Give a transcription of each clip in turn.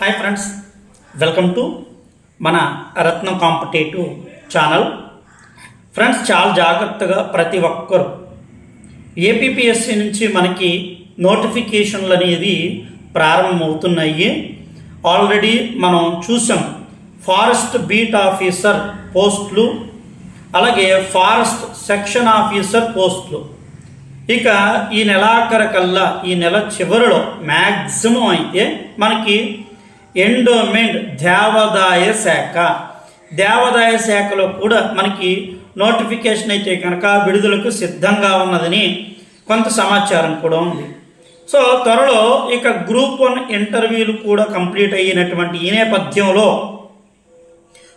Hi friends welcome to మన రత్నం competitive channel. Friends చాలా జాగ్రత్తగా ప్రతి ఒక్కరు ఏపీపీఎస్సి నుంచి మనకి నోటిఫికేషన్లు అనేది ప్రారంభమవుతున్నాయి. ఆల్రెడీ మనం చూసాం ఫారెస్ట్ బీట్ ఆఫీసర్ పోస్టులు అలాగే ఫారెస్ట్ సెక్షన్ ఆఫీసర్ పోస్టులు. ఇక ఈ నెలాఖరు కల్లా ఈ నెల చివరిలో మ్యాక్సిమం అయితే మనకి ఎండోమెంట్ దేవాదాయ శాఖ. దేవాదాయ శాఖలో కూడా మనకి నోటిఫికేషన్ అయితే కనుక విడుదలకు సిద్ధంగా ఉన్నదని కొంత సమాచారం కూడా ఉంది. సో త్వరలో ఇక గ్రూప్ వన్ ఇంటర్వ్యూలు కూడా కంప్లీట్ అయినటువంటి ఈ నేపథ్యంలో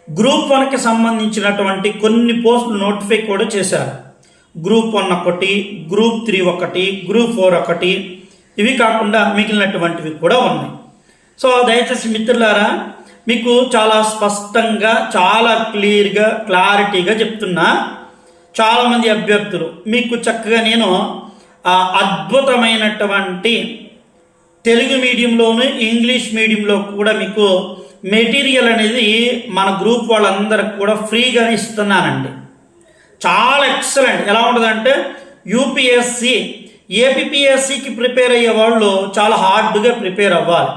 గ్రూప్ వన్కి సంబంధించినటువంటి కొన్ని పోస్టులు నోటిఫై కూడా చేశారు. గ్రూప్ వన్ ఒకటి గ్రూప్ త్రీ ఒకటి గ్రూప్ ఫోర్ ఒకటి ఇవి కాకుండా మిగిలినటువంటివి కూడా ఉన్నాయి. సో దయచేసి మిత్రులారా మీకు చాలా స్పష్టంగా చాలా క్లియర్గా క్లారిటీగా చెప్తున్నా. చాలామంది అభ్యర్థులు మీకు చక్కగా నేను అద్భుతమైనటువంటి తెలుగు మీడియంలోను ఇంగ్లీష్ మీడియంలో కూడా మీకు మెటీరియల్ అనేది మన గ్రూప్ వాళ్ళందరికి కూడా ఫ్రీగానే ఇస్తున్నానండి. చాలా ఎక్సలెంట్. ఎలా ఉంటుందంటే యూపీఎస్సి ఏపీఎస్సికి ప్రిపేర్ అయ్యే వాళ్ళు చాలా హార్డ్గా ప్రిపేర్ అవ్వాలి.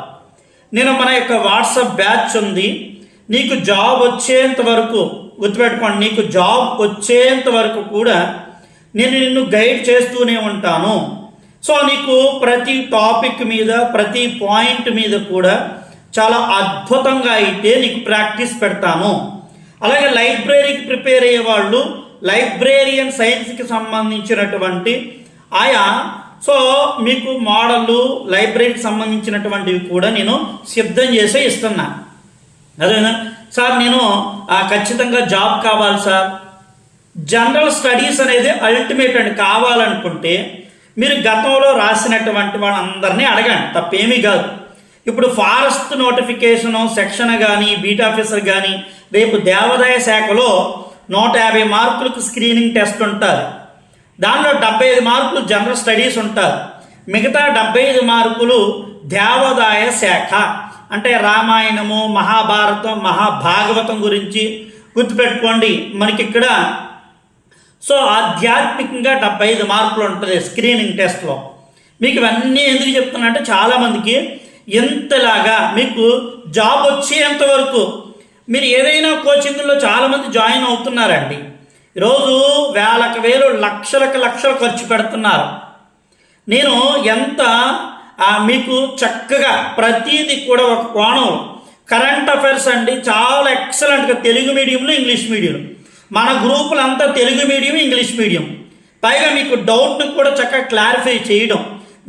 నేను మన యొక్క వాట్సాప్ బ్యాచ్ ఉంది. నీకు జాబ్ వచ్చేంత వరకు గుర్తుపెట్టుకోండి నీకు జాబ్ వచ్చేంత వరకు కూడా నేను నిన్ను గైడ్ చేస్తూనే ఉంటాను. సో నీకు ప్రతి టాపిక్ మీద ప్రతి పాయింట్ మీద కూడా చాలా అద్భుతంగా అయితే నీకు ప్రాక్టీస్ పెడతాను. అలాగే లైబ్రరీకి ప్రిపేర్ అయ్యే వాళ్ళు లైబ్రేరియన్ సైన్స్కి సంబంధించినటువంటి ఆయా సో మీకు మోడళ్ళు లైబ్రరీకి సంబంధించినటువంటివి కూడా నేను సిద్ధం చేసే ఇస్తున్నా. అదేనా సార్ నేను ఆ, ఖచ్చితంగా జాబ్ కావాలి సార్. జనరల్ స్టడీస్ అనేది అల్టిమేట్ అండి కావాలనుకుంటే మీరు గతంలో రాసినటువంటి వాళ్ళందరినీ అడగండి. తప్పేమీ కాదు. ఇప్పుడు ఫారెస్ట్ నోటిఫికేషను సెక్షన్ కానీ బీట్ ఆఫీసర్ కానీ రేపు దేవాదాయ శాఖలో నూట యాభై మార్కులకు స్క్రీనింగ్ టెస్ట్ ఉంటుంది. దానిలో డెబ్బై ఐదు మార్కులు జనరల్ స్టడీస్ ఉంటారు. మిగతా డెబ్బై ఐదు మార్కులు దేవాదాయ శాఖ. అంటే రామాయణము మహాభారతం మహాభాగవతం గురించి గుర్తుపెట్టుకోండి. మనకి ఇక్కడ సో ఆధ్యాత్మికంగా డెబ్బై ఐదు మార్కులు ఉంటుంది స్క్రీనింగ్ టెస్ట్లో మీకు ఇవన్నీ ఎందుకు చెప్తున్నా అంటే చాలామందికి ఎంతలాగా మీకు జాబ్ వచ్చేంత వరకు మీరు ఏదైనా కోచింగ్లో చాలామంది జాయిన్ అవుతున్నారండి. ఈరోజు వేలకు వేలు లక్షలకు లక్షలు ఖర్చు పెడుతున్నారు. నేను ఎంత మీకు చక్కగా ప్రతీది కూడా ఒక కోణం. కరెంట్ అఫైర్స్ అండి చాలా ఎక్సలెంట్గా తెలుగు మీడియంలో ఇంగ్లీష్ మీడియం. మన గ్రూపులంతా తెలుగు మీడియం ఇంగ్లీష్ మీడియం. పైగా మీకు డౌట్ను కూడా చక్కగా క్లారిఫై చేయడం.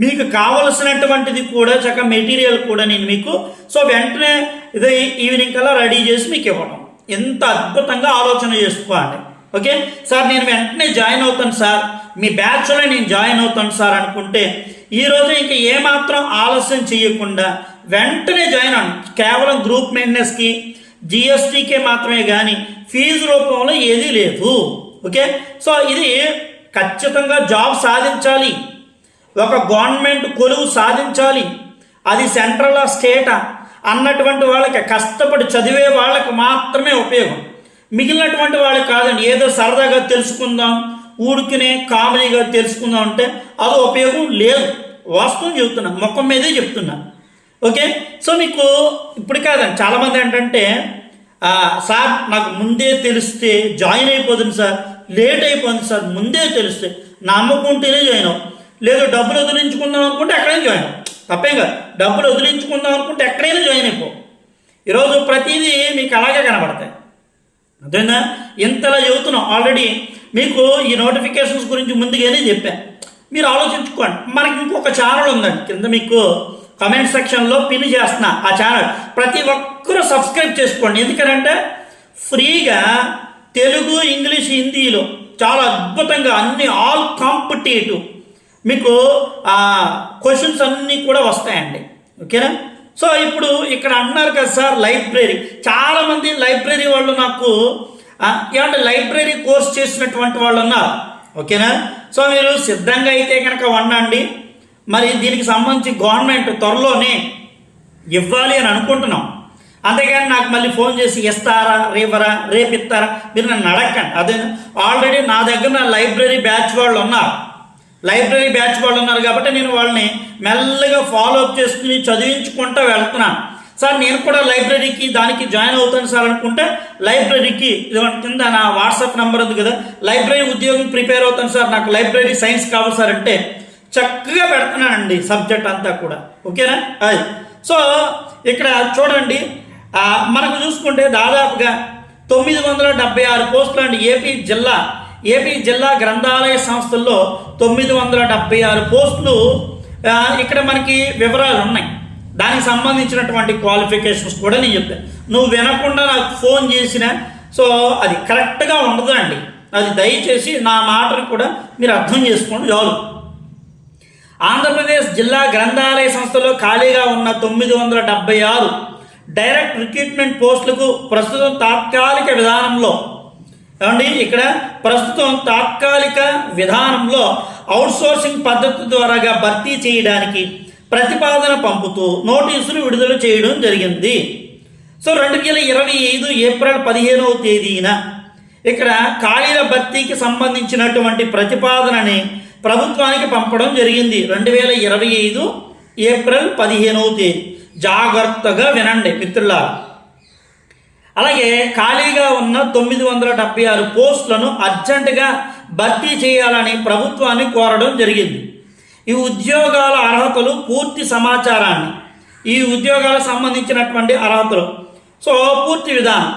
మీకు కావలసినటువంటిది కూడా చక్కగా మెటీరియల్ కూడా నేను మీకు సో వెంటనే ఇదే ఈవినింగ్ కల్లా రెడీ చేసి మీకు ఇవ్వడం. ఎంత అద్భుతంగా ఆలోచన చేసుకోండి ఓకే? సార్ నేను వెంటనే జాయిన్ అవుతాను సార్. మీ బ్యాచ్లో నేను జాయిన్ అవుతాను సార్ అనుకుంటే ఈరోజు ఇంకా ఏమాత్రం ఆలస్యం చేయకుండా వెంటనే జాయిన్ అవ్వండి. కేవలం గ్రూప్ మెయింటెనెన్స్కి జిఎస్టీకే మాత్రమే కానీ ఫీజు రూపంలో ఏదీ లేదు. ఓకే? సో ఇది ఖచ్చితంగా జాబ్ సాధించాలి. ఒక గవర్నమెంట్ కొలువు సాధించాలి. అది సెంట్రల్ స్టేటా అన్నటువంటి వాళ్ళకి కష్టపడి చదివే వాళ్ళకి మాత్రమే ఉపయోగం. మిగిలినటువంటి వాళ్ళు కాదండి. ఏదో సరదాగా తెలుసుకుందాం ఊరికినే కామెడీగా తెలుసుకుందాం అంటే అది ఉపయోగం లేదు. వాస్తవం చెప్తున్నా ముఖం మీదే చెప్తున్నా. ఓకే? సో మీకు ఇప్పుడు కాదండి చాలామంది ఏంటంటే సార్ నాకు ముందే తెలిస్తే జాయిన్ అయిపోతుంది సార్ లేట్ అయిపోతుంది సార్ ముందే తెలిస్తే నమ్మకుంటేనే జాయిన్ అవ్వు. లేదు డబ్బులు వదిలించుకుందాం అనుకుంటే ఎక్కడైనా జాయిన్ అవ్వు. తప్పేం కాదు. డబ్బులు వదిలించుకుందాం అనుకుంటే ఎక్కడైనా జాయిన్ అయిపో. ఈరోజు ప్రతిదీ మీకు అలాగే కనబడతాయి. అదేనా ఇంతలా చెబుతున్నాం. ఆల్రెడీ మీకు ఈ నోటిఫికేషన్స్ గురించి ముందుగానే చెప్పాను మీరు ఆలోచించుకోండి. మనకి ఇంకొక ఛానల్ ఉందండి. కింద మీకు కమెంట్ సెక్షన్లో పిన్ చేస్తున్నా ఆ ఛానల్ ప్రతి ఒక్కరూ సబ్స్క్రైబ్ చేసుకోండి. ఎందుకంటే ఫ్రీగా తెలుగు ఇంగ్లీష్ హిందీలో చాలా అద్భుతంగా అన్ని ఆల్ కాంపిటేటివ్ మీకు క్వశ్చన్స్ అన్నీ కూడా వస్తాయండి. ఓకేనా? సో ఇప్పుడు ఇక్కడ అంటున్నారు కదా సార్ లైబ్రరీ. చాలామంది లైబ్రరీ వాళ్ళు నాకు ఏమంటే లైబ్రరీ కోర్స్ చేసినటువంటి వాళ్ళు ఉన్నారు. ఓకేనా? సో మీరు సిద్ధంగా అయితే కనుక వండండి మరి దీనికి సంబంధించి గవర్నమెంట్ త్వరలోనే ఇవ్వాలి అని అనుకుంటున్నాం. అంతేగాని నాకు మళ్ళీ ఫోన్ చేసి ఇస్తారా రేపరా రేపు ఇస్తారా మీరు నన్ను అడగండి అదే ఆల్రెడీ నా దగ్గర నా లైబ్రరీ బ్యాచ్ వాళ్ళు ఉన్నారు. లైబ్రరీ బ్యాచ్ వాళ్ళు ఉన్నారు కాబట్టి నేను వాళ్ళని మెల్లగా ఫాలో అప్ చేసుకుని చదివించుకుంటూ వెళ్తున్నాను. సార్ నేను కూడా లైబ్రరీకి దానికి జాయిన్ అవుతాను సార్ అనుకుంటే లైబ్రరీకి ఇదిగోండి కింద నా వాట్సాప్ నెంబర్ ఉంది కదా లైబ్రరీ ఉద్యోగం ప్రిపేర్ అవుతాను సార్ నాకు లైబ్రరీ సైన్స్ కావాలి సార్ అంటే చక్కగా పెడుతున్నానండి సబ్జెక్ట్ అంతా కూడా. ఓకేనా? అది సో ఇక్కడ చూడండి మనకు చూసుకుంటే దాదాపుగా తొమ్మిది వందల డెబ్బై ఆరు పోస్టులు అండి ఏపీ జిల్లా ఏపీ జిల్లా గ్రంథాలయ సంస్థల్లో తొమ్మిది వందల డెబ్బై ఆరు పోస్టులు ఇక్కడ మనకి వివరాలు ఉన్నాయి. దానికి సంబంధించినటువంటి క్వాలిఫికేషన్స్ కూడా నేను చెప్తాను నువ్వు వినకుండా నాకు ఫోన్ చేసిన సో అది కరెక్ట్గా ఉండదు అండి. అది దయచేసి నా మాటను కూడా మీరు అర్థం చేసుకోండి చాలు. ఆంధ్రప్రదేశ్ జిల్లా గ్రంథాలయ సంస్థలో ఖాళీగా ఉన్న తొమ్మిది వందల డెబ్బై ఆరు డైరెక్ట్ రిక్రూట్మెంట్ పోస్టులకు ప్రస్తుతం తాత్కాలిక విధానంలో ఏమండి? ఇక్కడ ప్రస్తుతం తాత్కాలిక విధానంలో అవుట్సోర్సింగ్ పద్ధతి ద్వారాగా భర్తీ చేయడానికి ప్రతిపాదన పంపుతూ నోటీసులు విడుదల చేయడం జరిగింది. సో రెండు వేల ఇరవై ఐదు ఏప్రిల్ పదిహేనవ తేదీన ఇక్కడ ఖాళీల భర్తీకి సంబంధించినటువంటి ప్రతిపాదనని ప్రభుత్వానికి పంపడం జరిగింది. రెండు వేల ఇరవై ఐదు ఏప్రిల్ పదిహేనవ తేదీ. జాగ్రత్తగా వినండి మిత్రులారా. అలాగే ఖాళీగా ఉన్న తొమ్మిది వందల డెబ్బై ఆరు పోస్టులను అర్జెంటుగా భర్తీ చేయాలని ప్రభుత్వాన్ని కోరడం జరిగింది. ఈ ఉద్యోగాల అర్హతలు పూర్తి సమాచారాన్ని ఈ ఉద్యోగాలకు సంబంధించినటువంటి అర్హతలు. సో పూర్తి విధానం.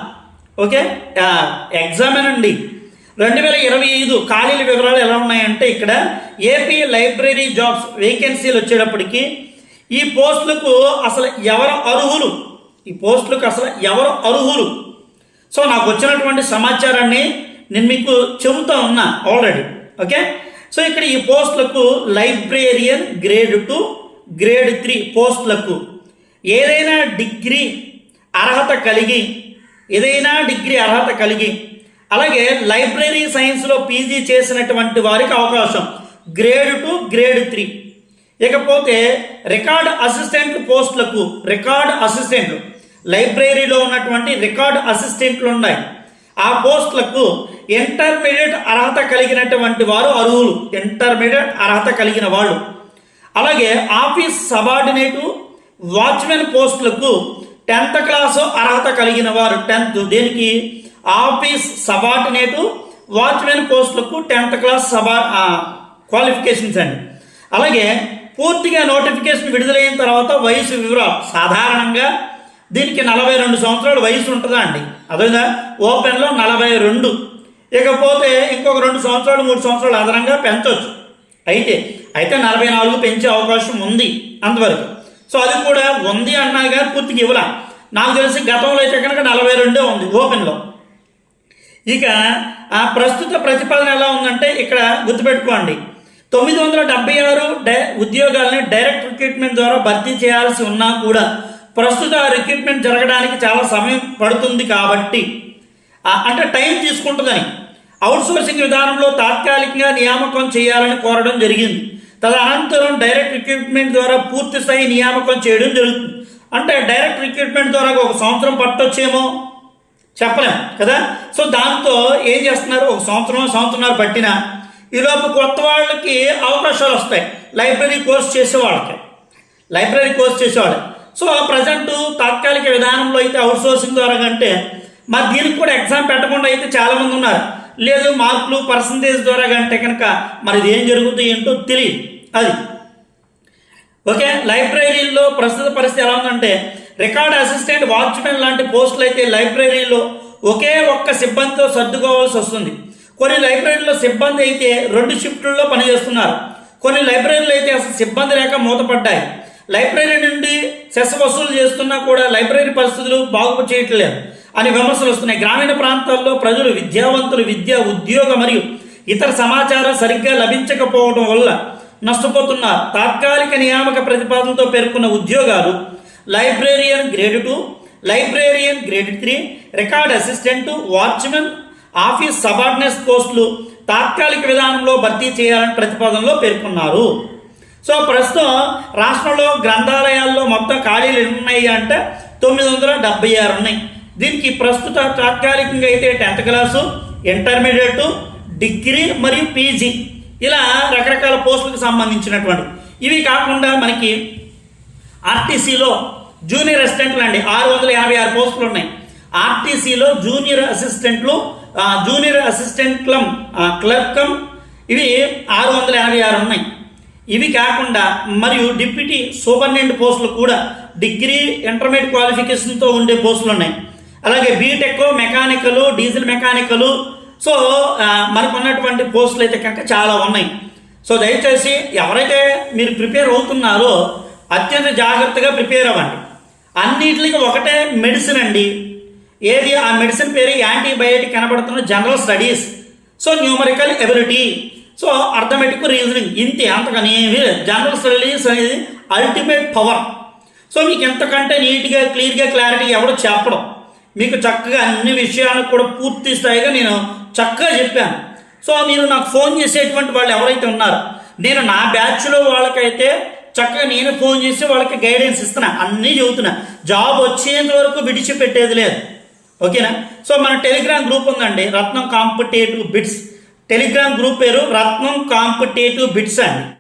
ఓకే? ఆ, ఎగ్జామిన్ అండి. రెండు వేల ఇరవై ఐదు ఖాళీల వివరాలు ఎలా ఉన్నాయంటే ఇక్కడ ఏపీ లైబ్రరీ జాబ్స్ వేకెన్సీలు వచ్చేటప్పటికి ఈ పోస్టులకు అసలు ఎవరు అర్హులు? ఈ పోస్టులకు అసలు ఎవరు అర్హులు? సో నాకు వచ్చినటువంటి సమాచారాన్ని నేను మీకు చెబుతా ఉన్నా ఆల్రెడీ ఓకే సో ఇక్కడ ఈ పోస్టులకు librarian grade two grade three పోస్టులకు ఏదైనా డిగ్రీ అర్హత కలిగి ఏదైనా డిగ్రీ అర్హత కలిగి అలాగే లైబ్రరీ సైన్స్లో పీజీ చేసినటువంటి వారికి అవకాశం గ్రేడ్ టూ గ్రేడ్ త్రీ ఇకపోతే రికార్డ్ అసిస్టెంట్ పోస్టులకు రికార్డ్ అసిస్టెంట్లు లైబ్రరీలో ఉన్నటువంటి రికార్డ్ అసిస్టెంట్లు ఉన్నాయి. ఆ పోస్టులకు ఇంటర్మీడియట్ అర్హత కలిగినటువంటి వారు అర్హులు. ఇంటర్మీడియట్ అర్హత కలిగిన వాళ్ళు. అలాగే ఆఫీస్ సబార్డినేటు వాచ్మెన్ పోస్టులకు టెన్త్ క్లాసు అర్హత కలిగిన వారు టెన్త్. దేనికి? ఆఫీస్ సబార్డినేటు వాచ్మెన్ పోస్టులకు టెన్త్ క్లాస్ సబా క్వాలిఫికేషన్స్ అండి. అలాగే పూర్తిగా నోటిఫికేషన్ విడుదలైన తర్వాత వయసు వివరాలు. సాధారణంగా దీనికి నలభై రెండు సంవత్సరాలు వయసు ఉంటుందా అండి? అదేదా ఓపెన్లో నలభై రెండు. ఇకపోతే ఇంకొక రెండు సంవత్సరాలు మూడు సంవత్సరాలు అదనంగా పెంచవచ్చు అయితే అయితే నలభై నాలుగు పెంచే అవకాశం ఉంది అంతవరకు. సో అది కూడా ఉంది అన్నా కానీ పూర్తిగా ఇవ్వలా. నాకు తెలిసి గతంలో అయితే కనుక నలభై రెండే ఉంది ఓపెన్లో. ఇక ఆ ప్రస్తుత ప్రతిపాదన ఎలా ఉందంటే ఇక్కడ గుర్తుపెట్టుకోండి. తొమ్మిది వందల డెబ్బై ఆరు డై ఉద్యోగాలని డైరెక్ట్ రిక్రూట్మెంట్ ద్వారా భర్తీ చేయాల్సి ఉన్నా కూడా ప్రస్తుత రిక్రూట్మెంట్ జరగడానికి చాలా సమయం పడుతుంది కాబట్టి అంటే టైం తీసుకుంటుందని. అవుట్సోర్సింగ్ విధానంలో తాత్కాలికంగా నియామకం చేయాలని కోరడం జరిగింది. తదనంతరం డైరెక్ట్ రిక్రూట్మెంట్ ద్వారా పూర్తి స్థాయి నియామకం చేయడం జరుగుతుంది. అంటే డైరెక్ట్ రిక్రూట్మెంట్ ద్వారా ఒక సంవత్సరం పట్టొచ్చేమో? చెప్పలేం కదా? సో దాంతో ఏం చేస్తున్నారు? ఒక సంవత్సరం సంవత్సరాలు పట్టిన ఈలోపు కొత్త వాళ్ళకి అవకాశాలు వస్తాయి. లైబ్రరీ కోర్స్ చేసే వాళ్ళకి లైబ్రరీ కోర్స్ చేసేవాళ్ళకి సో ప్రజెంట్ తాత్కాలిక విధానంలో అయితే అవుట్ సోర్సింగ్ ద్వారా కంటే మరి దీనికి కూడా ఎగ్జామ్ పెట్టకుండా అయితే చాలామంది ఉన్నారు. లేదు మార్కులు పర్సంటేజ్ ద్వారా కంటే కనుక మరి ఇది ఏం జరుగుతుంది ఏంటో తెలియదు. అది. ఓకే లైబ్రరీలో ప్రస్తుత పరిస్థితి ఎలా ఉందంటే రికార్డ్ అసిస్టెంట్ వాచ్మెన్ లాంటి పోస్టులు అయితే లైబ్రరీలో ఒకే ఒక్క సిబ్బందితో సర్దుకోవాల్సి వస్తుంది. కొన్ని లైబ్రరీలో సిబ్బంది అయితే రెండు షిఫ్టుల్లో పనిచేస్తున్నారు. కొన్ని లైబ్రరీలు అయితే అసలు సిబ్బంది లేక మూతపడ్డాయి. లైబ్రరీ నుండి సెస్ వసూలు చేస్తున్నా కూడా లైబ్రరీ పరిస్థితులు బాగు చేయట్లేదు అని విమర్శలు వస్తున్నాయి. గ్రామీణ ప్రాంతాల్లో ప్రజలు విద్యావంతులు విద్య ఉద్యోగ మరియు ఇతర సమాచారం సరిగ్గా లభించకపోవడం వల్ల నష్టపోతున్నారు. తాత్కాలిక నియామక ప్రతిపాదనతో పేర్కొన్న ఉద్యోగాలు librarian grade two librarian grade three record assistant watchmen office subordinates పోస్టులు తాత్కాలిక విధానంలో భర్తీ చేయాలని ప్రతిపాదనలో పేర్కొన్నారు. సో ప్రస్తుతం రాష్ట్రంలో గ్రంథాలయాల్లో మొత్తం ఖాళీలు ఎన్ని ఉన్నాయి అంటే తొమ్మిది వందల డెబ్బై ఆరు ఉన్నాయి. దీనికి ప్రస్తుత తాత్కాలికంగా అయితే టెన్త్ క్లాసు ఇంటర్మీడియట్ డిగ్రీ మరియు పీజీ. ఇలా రకరకాల పోస్టులకు సంబంధించినటువంటి. ఇవి కాకుండా మనకి ఆర్టీసీలో జూనియర్ అసిస్టెంట్లు అండి ఆరు వందల యాభై ఆరు పోస్టులు ఉన్నాయి. ఆర్టీసీలో జూనియర్ అసిస్టెంట్లు జూనియర్ అసిస్టెంట్ల ఆ, క్లర్కం ఇవి ఆరు వందల ఎనభై ఆరు ఉన్నాయి. ఇవి కాకుండా మరియు డిప్యూటీ సూపరింటెండెంట్ పోస్టులు కూడా డిగ్రీ ఇంటర్మీడియట్ క్వాలిఫికేషన్తో ఉండే పోస్టులు ఉన్నాయి. అలాగే BTech mechanical diesel mechanical so ఆ, మనకు ఉన్నటువంటి పోస్టులు అయితే కనుక చాలా ఉన్నాయి. సో దయచేసి ఎవరైతే మీరు ప్రిపేర్ అవుతున్నారో అత్యంత జాగ్రత్తగా ప్రిపేర్ అవ్వండి. అన్నిటికి ఒకటే మెడిసిన్ అండి. ఏది? ఆ మెడిసిన్ పేరు యాంటీబయాటిక్ కనబడుతున్న general studies. So numerical ability. So arithmetic reasoning. ఇంతే అంతకని ఏమీ లేదు. జనరల్ స్టడీస్ అనేది అల్టిమేట్ పవర్ సో మీకు ఎంతకంటే నీట్గా క్లియర్గా క్లారిటీ ఎవరు చెప్పడం? మీకు చక్కగా అన్ని విషయాలకు కూడా పూర్తి స్థాయిగా నేను చక్కగా చెప్పాను. సో మీరు నాకు ఫోన్ చేసేటువంటి వాళ్ళు ఎవరైతే ఉన్నారో నేను నా బ్యాచ్లో వాళ్ళకైతే చక్కగా నేను ఫోన్ చేసి వాళ్ళకి గైడెన్స్ ఇస్తున్నా. అన్నీ చెబుతున్నా. జాబ్ వచ్చేంత వరకు విడిచిపెట్టేది లేదు. ఓకేనా? సో మన టెలిగ్రామ్ గ్రూప్ ఉందండి. Ratnam competitive bits Telegram group పేరు రత్నం కాంపిటేటివ్ బిట్స్ అండి.